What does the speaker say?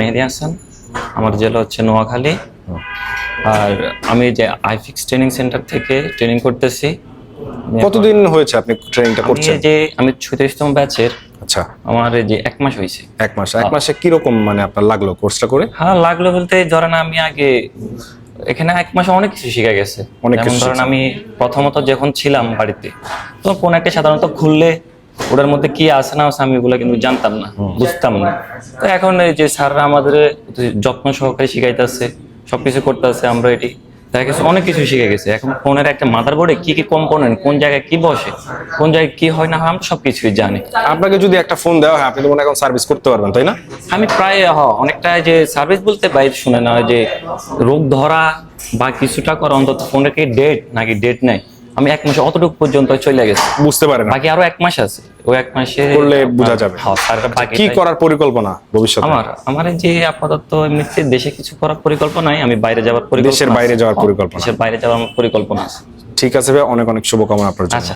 মেহেদি হাসান। আমার জেলা হচ্ছে নোয়াখালী। আর আমি যে আইফিক্স ট্রেনিং সেন্টার থেকে ট্রেনিং করতেছি। কতদিন হয়েছে আপনি ট্রেনিংটা করছেন? যে আমি ছত্রিশতম ব্যাচের আচ্ছা। আমার যে এক মাস হয়েছে। এক মাস। এক মাসে কীরকম মানে আপনার লাগল কোর্সটা করে? হ্যাঁ লাগল বলতে ধরেন আমি আগে এখানে এক মাসে অনেক কিছু শিখে গেছে। অনেক ধরেন আমি প্রথমত যখন ছিলাম বাড়িতে তো ফোন একটা সাধারণত খুললে ওটার মধ্যে কি আছে না আছে আমি ওগুলো কিন্তু জানতাম না বুঝতাম না। তো এখন এই যে স্যাররা আমাদের যত্ন সহকারে শিখাইতেছে সবকিছু করতেছে আমরা এটি দেখা গেছে অনেক কিছু শিখে গেছে। এখন ফোনের একটা মাদারবোর্ডে কি কি কম্পোনেন্ট কোন জায়গায় কি বসে কোন জায়গায় কি হয় না হয় আমরা সবকিছুই জানি। আপনাকে যদি একটা ফোন দেওয়া হয় আপনি তো মনে এখন সার্ভিস করতে পারবেন তাই না? আমি প্রায় হ অনেকটা যে সার্ভিস বলতে বাইরে শুনে না যে রোগ ধরা বা কিছুটা করা অন্তত ফোনের কি ডেট নাকি ডেট নেই। আমি এক মাসে অতটুকু পর্যন্ত চলে গেছে। বুঝতে পারেন না। বাকি আরও এক মাস আছে। ওই এক মাসে করলে বোঝা যাবে। হ্যাঁ, বাকি কি করার পরিকল্পনা ভবিষ্যৎ আমার আমার যে আপাতত এমনিতে দেশে কিছু করার পরিকল্পনা নাই আমি বাইরে যাওয়ার পরিকল্পনা দেশের বাইরে যাওয়ার পরিকল্পনা। দেশের বাইরে যাওয়ার আমার পরিকল্পনা আছে। ঠিক আছে ভাই অনেক অনেক শুভকামনা আপনার জন্য। আচ্ছা।